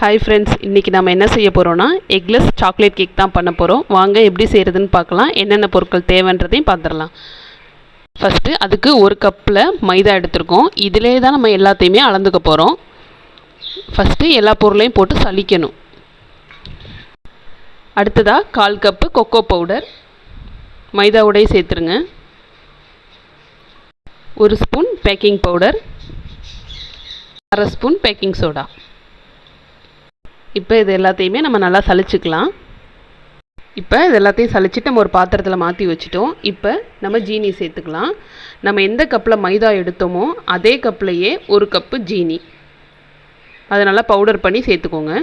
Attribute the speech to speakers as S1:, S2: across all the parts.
S1: Hi friends இன்றைக்கி நம்ம என்ன செய்ய போகிறோன்னா எக்லெஸ் சாக்லேட் கேக் தான் பண்ண போகிறோம் வாங்க எப்படி செய்கிறதுன்னு பார்க்கலாம். என்னென்ன பொருட்கள் தேவைன்றதையும் பார்த்துடலாம். ஃபஸ்ட்டு அதுக்கு ஒரு கப்பில் மைதா எடுத்திருக்கோம். இதிலே தான் நம்ம எல்லாத்தையுமே அளந்துக்க போகிறோம் ஃபஸ்ட்டு எல்லா பொருளையும் போட்டு சலிக்கணும் அடுத்ததாக கால் கப்பு கொக்கோ பவுடர் மைதாவோடய சேர்த்துருங்க. ஒரு ஸ்பூன் பேக்கிங் பவுடர் அரை ஸ்பூன் பேக்கிங் சோடா இப்போ இது எல்லாத்தையுமே நம்ம நல்லா சலிச்சுக்கலாம் இப்போ இது எல்லாத்தையும் சளிச்சுட்டு நம்ம ஒரு பாத்திரத்தில் மாற்றி வச்சுட்டோம். இப்போ நம்ம ஜீனி சேர்த்துக்கலாம். நம்ம எந்த கப்பில் மைதா எடுத்தோமோ அதே கப்லையே ஒரு கப்பு ஜீனி. அதை நல்லா பவுடர் பண்ணி சேர்த்துக்கோங்க.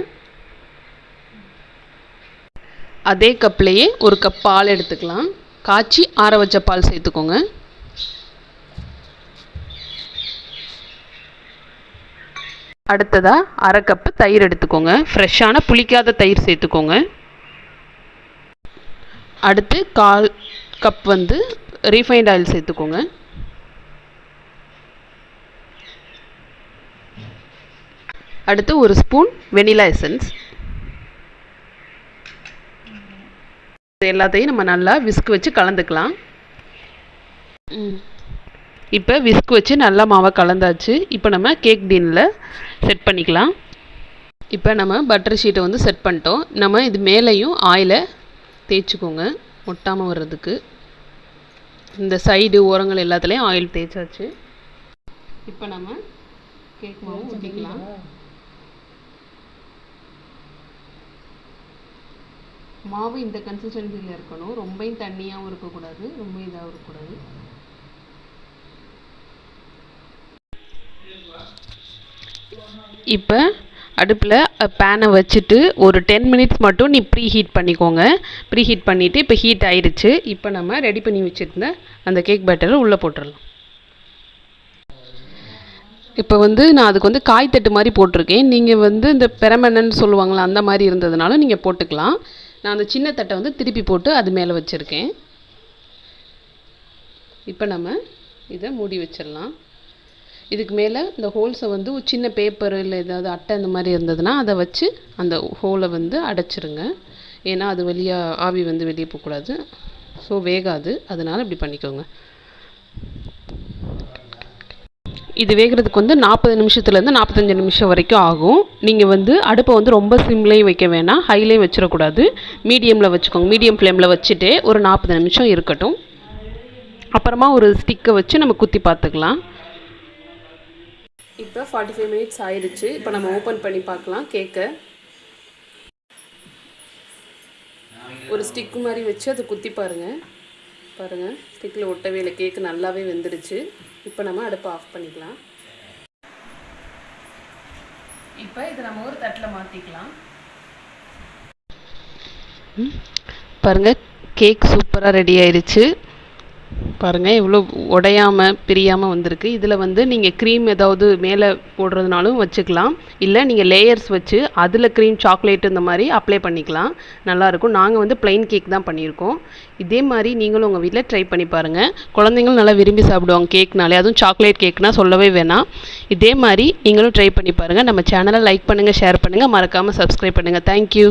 S1: அதே கப்லையே ஒரு கப் பால் எடுத்துக்கலாம். காய்ச்சி ஆற வச்ச பால் சேர்த்துக்கோங்க. அடுத்ததாக அரை கப்பு தயிர் எடுத்துக்கோங்க. ஃப்ரெஷ்ஷான புளிக்காத தயிர் சேர்த்துக்கோங்க. அடுத்து கால் கப் வந்து ரீஃபைண்ட் ஆயில் சேர்த்துக்கோங்க. அடுத்து ஒரு ஸ்பூன் வெனிலா எசன்ஸ் எல்லாத்தையும் நம்ம நல்லா விஸ்க் வச்சு கலந்துக்கலாம். இப்போ விஸ்க் வச்சு நல்லா மாவை கலந்தாச்சு. இப்போ நம்ம கேக் டீனில் செட் பண்ணிக்கலாம். இப்போ நம்ம பட்டர் ஷீட்டை வந்து செட் பண்ணிட்டோம். நம்ம இது மேலேயும் ஆயிலை தேய்ச்சிக்கோங்க. ஒட்டாமல் வர்றதுக்கு. இந்த சைடு ஓரங்கள் எல்லாத்துலேயும் ஆயில் தேய்ச்சாச்சு. இப்போ நம்ம கேக் மாவு ஒட்டிக்கலாம் மாவு இந்த கன்சிஸ்டன்சியில் இருக்கணும். ரொம்பையும் தண்ணியாகவும் இருக்கக்கூடாது. ரொம்ப இதாகவும் இருக்கக்கூடாது. இப்போ அடுப்பில் பேனை வச்சுட்டு ஒரு டென் மினிட்ஸ் மட்டும் நீ ப்ரீ ஹீட் பண்ணிக்கோங்க. ப்ரீ ஹீட் பண்ணிவிட்டு இப்போ ஹீட் ஆயிடுச்சு இப்போ நம்ம ரெடி பண்ணி வச்சுருந்த அந்த கேக் பேட்டரை உள்ளே போட்டுடலாம் இப்போ வந்து நான் அதுக்கு வந்து காய் தட்டு மாதிரி போட்டிருக்கேன். நீங்கள் வந்து இந்த பெரமனன்னு சொல்லுவாங்களா அந்த மாதிரி இருந்ததுனால நீங்கள் போட்டுக்கலாம். நான் அந்த சின்ன தட்டை வந்து திருப்பி போட்டு அது மேலே வச்சுருக்கேன். இப்போ நம்ம இதை மூடி வச்சிடலாம். இதுக்கு மேலே இந்த ஹோல்ஸை வந்து ஒரு சின்ன பேப்பர் இல்லை ஏதாவது அட்டை இந்த மாதிரி இருந்ததுன்னா அதை வச்சு அந்த ஹோலை வந்து அடைச்சிருங்க. ஏன்னா அது வழியாக ஆவி வந்து வெளியே போகக்கூடாது. ஸோ வேகாது. அதனால் இப்படி பண்ணிக்கோங்க. இது வேகிறதுக்கு வந்து நாற்பது நிமிஷத்துலேருந்து நாற்பத்தஞ்சு நிமிஷம் வரைக்கும் ஆகும். நீங்கள் வந்து அடுப்பை வந்து ரொம்ப சிம்லேயும் வைக்க வேணாம். ஹைலேயும் வச்சிடக்கூடாது. மீடியமில் வச்சுக்கோங்க. மீடியம் ஃப்ளேமில் வச்சுட்டு ஒரு நாற்பது நிமிஷம் இருக்கட்டும். அப்புறமா ஒரு ஸ்டிக்கை வச்சு நம்ம குத்தி பார்த்துக்கலாம். இப்போ ஃபார்ட்டி ஃபைவ் மினிட்ஸ் ஆயிடுச்சு. இப்போ நம்ம ஓப்பன் பண்ணி பார்க்கலாம். கேக்கை. ஒரு ஸ்டிக் மாதிரி வச்சு அதை குத்தி பாருங்கள் பாருங்கள் ஸ்டிக்கில் ஒட்டவே இல்லை. கேக்கு நல்லாவே வெந்துடுச்சு இப்போ நம்ம அடுப்பை ஆஃப் பண்ணிக்கலாம். இப்போ இதை நம்ம ஒரு தட்டில் மாற்றிக்கலாம் பாருங்கள் கேக் சூப்பராக ரெடி ஆயிடுச்சு பாருங்கள் எவ்வளோ உடையாமல் பிரியாமல் வந்திருக்கு. இதில் வந்து நீங்கள் க்ரீம் ஏதாவது மேலே போடுறதுனாலும் வச்சுக்கலாம். இல்லை நீங்கள் லேயர்ஸ் வச்சு அதில் க்ரீம் சாக்லேட் இந்த மாதிரி அப்ளை பண்ணிக்கலாம். நல்லாயிருக்கும் நாங்கள் வந்து ப்ளைன் கேக் தான் பண்ணியிருக்கோம். இதே மாதிரி நீங்களும் உங்கள் வீட்டில் ட்ரை பண்ணி பாருங்கள் குழந்தைங்களும் நல்லா விரும்பி சாப்பிடுவாங்க கேக்னாலே அதுவும் சாக்லேட் கேக்னால் சொல்லவே வேணாம். இதே மாதிரி நீங்களும் ட்ரை பண்ணி பாருங்கள் நம்ம சேனலை லைக் பண்ணுங்கள் ஷேர் பண்ணுங்கள் மறக்காமல் சப்ஸ்கிரைப் பண்ணுங்கள் தேங்க்யூ